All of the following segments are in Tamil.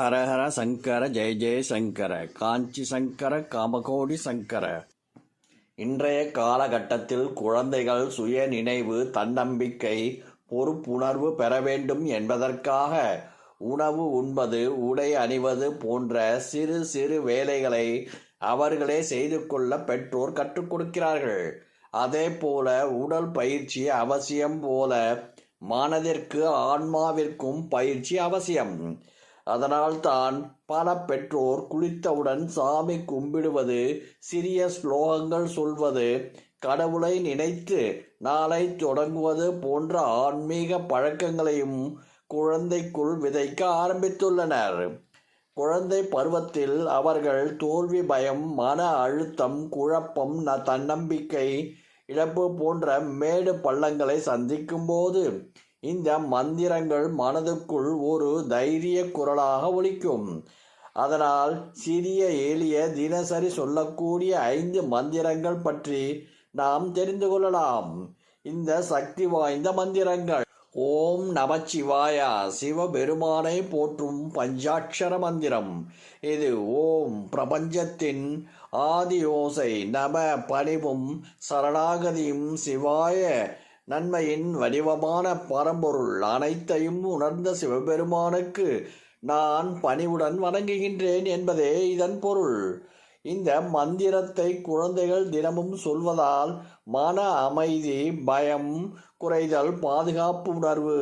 ஹரஹர சங்கர ஜெய ஜெய சங்கர காஞ்சி சங்கர காமகோடி சங்கர. இன்றைய காலகட்டத்தில் குழந்தைகள் சுய நினைவு தன்னம்பிக்கை பொறுப்புணர்வு பெற வேண்டும் என்பதற்காக உணவு உண்பது உடை அணிவது போன்ற சிறு சிறு வேலைகளை அவர்களே செய்து கொள்ள பெற்றோர் கற்றுக் கொடுக்கிறார்கள். அதே போல உடல் பயிற்சி அவசியம் போல மனதிற்கு ஆன்மாவிற்கும் பயிற்சி அவசியம். அதனால்தான் பல பெற்றோர் குளித்தவுடன் சாமி கும்பிடுவது சிறிய ஸ்லோகங்கள் சொல்வது கடவுளை நினைத்து நாளை தொடங்குவது போன்ற ஆன்மீக பழக்கங்களையும் குழந்தைக்குள் விதைக்க ஆரம்பித்துள்ளனர். குழந்தை பருவத்தில் அவர்கள் தோல்வி பயம் மன அழுத்தம் குழப்பம் ந- தன்னம்பிக்கை இழப்பு போன்ற மேடு பள்ளங்களை சந்திக்கும் போது இந்த மந்திரங்கள் மனதுக்குள் ஒரு தைரிய குரலாக ஒலிக்கும். அதனால் சிறிய எளிய தினசரி சொல்லக்கூடிய ஐந்து மந்திரங்கள் பற்றி நாம் தெரிந்து கொள்ளலாம். இந்த சக்தி வாய்ந்த மந்திரங்கள் ஓம் நமச்சிவாயா சிவபெருமானை போற்றும் பஞ்சாட்சர மந்திரம். இது ஓம் பிரபஞ்சத்தின் ஆதி ஓசை நம பணிவும் சரணாகதியும் சிவாய நன்மையின் வடிவமான பரம்பொருள் அனைத்தையும் உணர்ந்த சிவபெருமானுக்கு நான் பணிவுடன் வணங்குகின்றேன் என்பதே இதன் பொருள். இந்த மந்திரத்தை குழந்தைகள் தினமும் சொல்வதால் மன அமைதி பயம் குறைதல் பாதுகாப்பு உணர்வு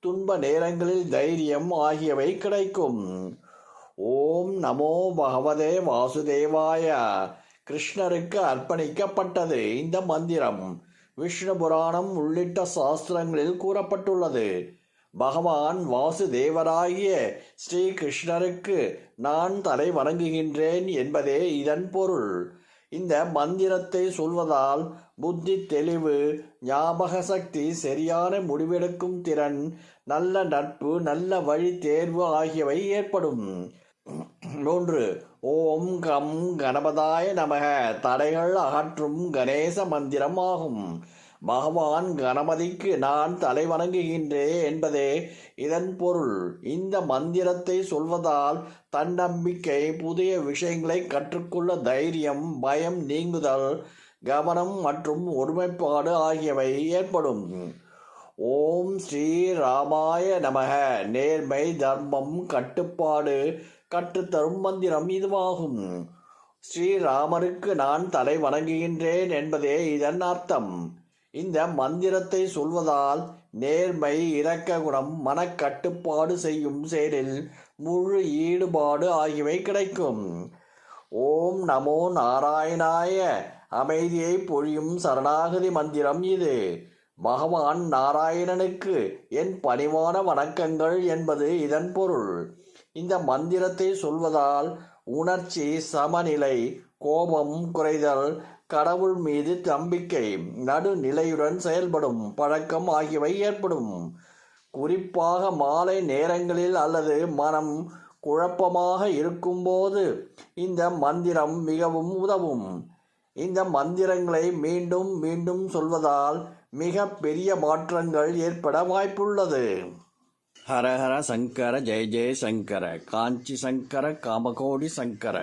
துன்ப நேரங்களில் தைரியம் ஆகியவை கிடைக்கும். ஓம் நமோ பகவதே வாசுதேவாய. கிருஷ்ணருக்கு அர்ப்பணிக்கப்பட்டது இந்த மந்திரம். விஷ்ணு புராணம் உள்ளிட்ட சாஸ்திரங்களில் கூறப்பட்டுள்ளது. பகவான் வாசுதேவராகிய ஸ்ரீ கிருஷ்ணருக்கு நான் தலை வணங்குகின்றேன் என்பதே இதன் பொருள். இந்த மந்திரத்தை சொல்வதால் புத்தி தெளிவு ஞாபக சக்தி சரியான முடிவெடுக்கும் திறன் நல்ல நட்பு நல்ல வழி தேர்வு ஆகியவை ஏற்படும். மூன்று ஓம் கம் கணபதாய நமக தடைகள் அகற்றும் கணேச மந்திரம் ஆகும். பகவான் கணபதிக்கு நான் தலை வணங்குகின்றேன் என்பதே இதன் பொருள். இந்த மந்திரத்தை சொல்வதால் தன்னம்பிக்கை புதிய விஷயங்களை கற்றுக்கொள்ள தைரியம் பயம் நீங்குதல் கவனம் மற்றும் ஒருமைப்பாடு ஆகியவை ஏற்படும். ஓம் ஸ்ரீ ராமாய நமக. நேர்மை தர்மம் கட்டுப்பாடு கற்றுத்தரும் மந்திரம் இதுவாகும். ஸ்ரீராமருக்கு நான் தலை வணங்குகின்றேன் என்பதே இதன் அர்த்தம். இந்த மந்திரத்தை சொல்வதால் நேர்மை இரக்க குணம் மனக்கட்டுப்பாடு செய்யும் செயலில் முழு ஈடுபாடு ஆகியவை கிடைக்கும். ஓம் நமோ நாராயணாய. அமைதியை பொழியும் சரணாகதி மந்திரம் இது. பகவான் நாராயணனுக்கு என் பணிவான வணக்கங்கள் என்பது இதன் பொருள். இந்த மந்திரத்தை சொல்வதால் உணர்ச்சி சமநிலை கோபம் குறைதல் கடவுள் மீது நம்பிக்கை நடுநிலையுடன் செயல்படும் பழக்கம் ஆகியவை ஏற்படும். குறிப்பாக மாலை நேரங்களில் அல்லது மனம் குழப்பமாக இருக்கும்போது இந்த மந்திரம் மிகவும் உதவும். இந்த மந்திரங்களை மீண்டும் மீண்டும் சொல்வதால் மிக பெரிய மாற்றங்கள் ஏற்பட வாய்ப்புள்ளது. ஹரஹர சங்கர ஜெய ஜெய சங்கர காஞ்சி சங்கர காமகோடி சங்கர.